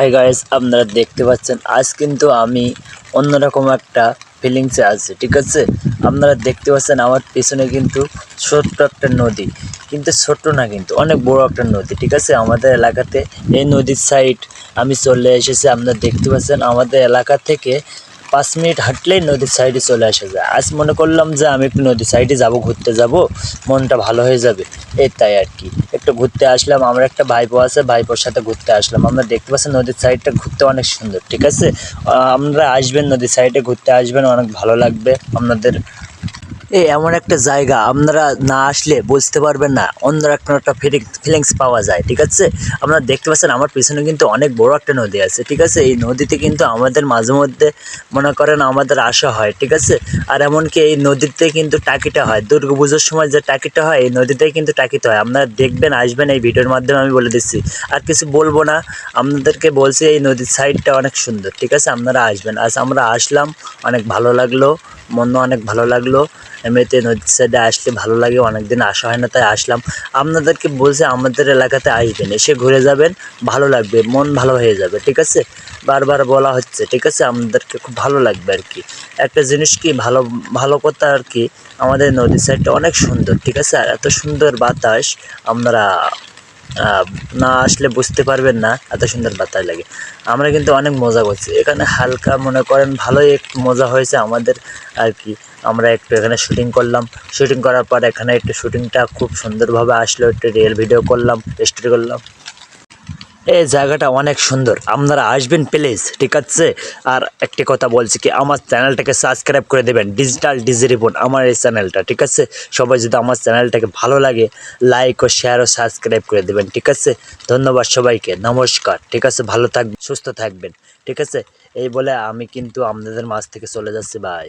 Hi guys আপনারা দেখতে পাচ্ছেন, আজ কিন্তু আমি অন্যরকম একটা ফিলিংসে আছি, ঠিক আছে? আপনারা দেখতে পাচ্ছেন আমার পিছনে কিন্তু ছোট্ট একটা নদী, কিন্তু ছোট্ট না কিন্তু, অনেক বড় একটা নদী, ঠিক আছে? আমাদের এলাকাতে এই নদীর সাইড আমি চলে এসেছি, আপনারা দেখতে পাচ্ছেন আমাদের এলাকা থেকে পাঁচ মিনিট হাঁটলেই নদীর সাইডে চলে আসা যায়। আজ মনে করলাম যে আমি একটু নদীর সাইডে যাব, ঘুরতে যাব, মনটা ভালো হয়ে যাবে এই তাই আর কি। একটু ঘুরতে আসলাম, আমার একটা ভাইপো আছে, ভাইপোর সাথে ঘুরতে আসলাম। আমরা দেখতে পাচ্ছি নদীর সাইডটা ঘুরতে অনেক সুন্দর, ঠিক আছে? আপনারা আসবেন নদীর সাইডে ঘুরতে আসবেন, অনেক ভালো লাগবে আপনাদের। এই এমন একটা জায়গা, আপনারা না আসলে বুঝতে পারবেন না, অন্য একটা একটা ফিলিংস পাওয়া যায়, ঠিক আছে? আপনারা দেখতে পাচ্ছেন আমার পিছনে কিন্তু অনেক বড় একটা নদী আছে, ঠিক আছে? এই নদীতে কিন্তু আমাদের মাঝে মধ্যে, মনে করেন আমাদের আসা হয়, ঠিক আছে? আর এমনকি এই নদীতে কিন্তু টাকিটা হয়, দুর্গা পুজোর সময় যে টাকিটা হয়, এই নদীতেই কিন্তু টাকিতে হয়, আপনারা দেখবেন, আসবেন এই ভিডিওর মাধ্যমে আমি বলে দিচ্ছি। আর কিছু বলব না, আপনাদেরকে বলছি এই নদীর সাইডটা অনেক সুন্দর, ঠিক আছে? আপনারা আসবেন, আজ আমরা আসলাম, অনেক ভালো লাগল। মন অনেক ভালো লাগল। এমনিতে নদীর সাইডে আসলে ভালো লাগে অনেক দিন আসা হয় না তাই আসলাম। আপনাদেরকে বলছে আমাদের এলাকাতে আসবেন এসে ঘুরে যাবেন ভালো লাগবে মন ভালো হয়ে যাবে ঠিক আছে? বারবার বলা হচ্ছে ঠিক আছে? আপনাদেরকে খুব ভালো লাগবে আর কি। একটা জিনিস কি ভালো ভালো কথা আর কি আমাদের নদীর সাইডটা অনেক সুন্দর ঠিক আছে? আর এত সুন্দর বাতাস আহ, না আসলে বুঝতে পারবেন না, এত সুন্দর বাতাস লাগে। আমরা কিন্তু অনেক মজা করছি। এখানে হালকা মনে করেন ভালোই একটু মজা হয়েছে আমাদের আর কি। আমরা একটু এখানে শুটিং করলাম। শুটিং করার পর এখানে একটু শুটিংটা খুব সুন্দরভাবে আসলো। একটু রিয়েল ভিডিও করলাম স্টোরি করলাম। এই জায়গাটা অনেক সুন্দর। আপনারা আসবেন প্লিজ ঠিক আছে? আর একটি কথা বলছি কি, আমার চ্যানেলটাকে সাবস্ক্রাইব করে দেবেন। ডিজিটাল ডিজি রিপোর্ট আমার এই চ্যানেলটা ঠিক আছে? সবাই যদি আমার চ্যানেলটাকে ভালো লাগে লাইক ও শেয়ার ও সাবস্ক্রাইব করে দেবেন, ঠিক আছে? ধন্যবাদ সবাইকে, নমস্কার, ঠিক আছে? ভালো থাকবেন, সুস্থ থাকবেন, ঠিক আছে? এই বলে আমি কিন্তু আপনাদের মাঝ থেকে চলে যাচ্ছি ভাই